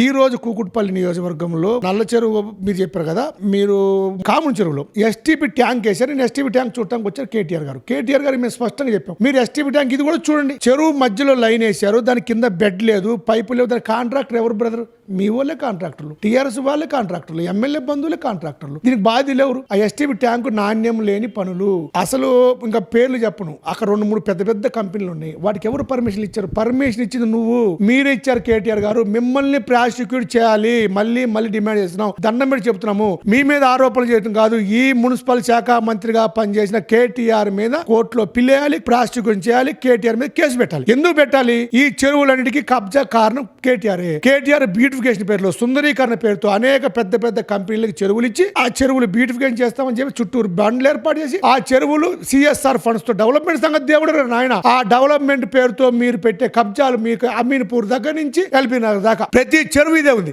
ఈ రోజు కూకుట్పల్లి నియోజకవర్గంలో నల్ల చెరువు మీరు చెప్పారు కదా మీరు కామన్ చెరువులో ఎస్టీపీ ట్యాంక్ వేశారు. నేను ఎస్టీపీ ట్యాంక్ చూడటానికి వచ్చారు కేటీఆర్ గారు. కేటీఆర్ గారు మేము స్పష్టంగా చెప్పాం. మీరు ఎస్టీపీ ట్యాంక్ ఇది కూడా చూడండి. చెరువు మధ్యలో లైన్ వేశారు. దాని కింద బెడ్ లేదు పైపు లేదు దాని కాంట్రాక్టర్ ఎవరు బ్రదర్? మీ వాళ్ళే కాంట్రాక్టర్లు టీఆర్ఎస్ వాళ్ళే కాంట్రాక్టర్లు ఎమ్మెల్యే బంధువులే కాంట్రాక్టర్లు. దీనికి బాధ్యులు ఎవరు ఆ ఎస్టీపీ ట్యాంకు నాణ్యం లేని పనులు. అసలు ఇంకా పేర్లు చెప్పను. అక్కడ రెండు మూడు పెద్ద పెద్ద కంపెనీలు ఉన్నాయి. వాటికి ఎవరు పర్మిషన్ ఇచ్చారు? పర్మిషన్ ఇచ్చింది నువ్వు. మీరే ఇచ్చారు కేటీఆర్ గారు. మిమ్మల్ని ప్రాసిక్యూట్ చేయాలి. మళ్ళీ మళ్ళీ డిమాండ్ చేస్తున్నాం. దండం పెట్టి చెప్తున్నాము. మీ మీద ఆరోపణలు చేయడం కాదు. ఈ మున్సిపల్ శాఖ మంత్రిగా పనిచేసిన కేటీఆర్ మీద కోర్టులో పిల్లేయాలి ప్రాసిక్యూట్ చేయాలి కేటీఆర్ మీద కేసు పెట్టాలి. ఎందుకు పెట్టాలి? ఈ చెరువులన్నిటికీ కబ్జా కారణం కేటీఆర్. కేటీఆర్ బ్యూటిఫికేషన్ పేరులో సుందరీకరణ పేరుతో అనేక పెద్ద పెద్ద కంపెనీలకు చెరువులు ఇచ్చి ఆ చెరువులు బ్యూటిఫికేషన్ చేస్తామని చెప్పి చుట్టూరు బండ్లు ఏర్పాటు చేసి ఆ చెరువులు సిఎస్ఆర్ ఫండ్స్తో డెవలప్మెంట్ సంగతి దేవుడు నాయన. ఆ డెవలప్మెంట్ పేరుతో మీరు పెట్టే కబ్జాలు మీకు అమీన్పూర్ దగ్గర నుంచి ఎల్బీ నగర్ దాకా. ప్రతి చెరువు ఇదే ఉంది.